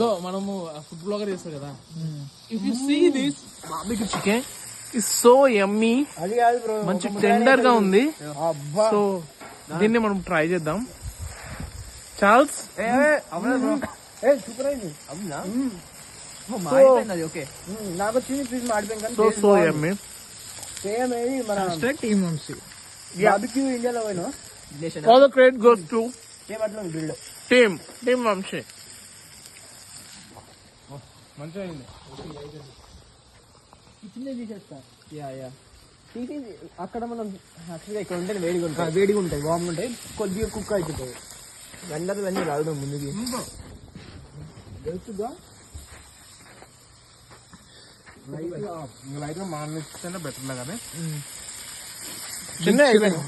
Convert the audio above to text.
Go మనము food blogger చేస్తాం కదా. If you see this barbecue chicken is so yummy మంచి టెండర్గా ఉంది. అబ్బా. సో దీన్ని మనం ట్రై చేద్దాం. చార్ల్స్ ఏ సూపర్ అయింది. అవునా? మ్మ్. ఓకే. మ్మ్. నాకు వచ్చింది పీస్ మాడిపోయింది సో కానీ సో యమ్మీ సేమ్ ఏది మన టీమ్ బార్బిక్యూ ఇండియాలో పోయినా? వంశీ మంచిగా అయింది చిన్న తీసేస్తా యా యా తీసేసి అక్కడ మనం యాక్చువల్గా ఇక్కడ ఉంటే వేడిగా ఉంటాయి వేడిగా ఉంటాయి వామ్ ఉంటాయి. కొద్దిగా కుక్ అవుతుంటాయి అందరూ అన్నీ రావడం ముందుకి. తెలుసుగా లైట్గా మానేస్తేనే బెటర్ లాగానే చిన్న అయిపోయింది.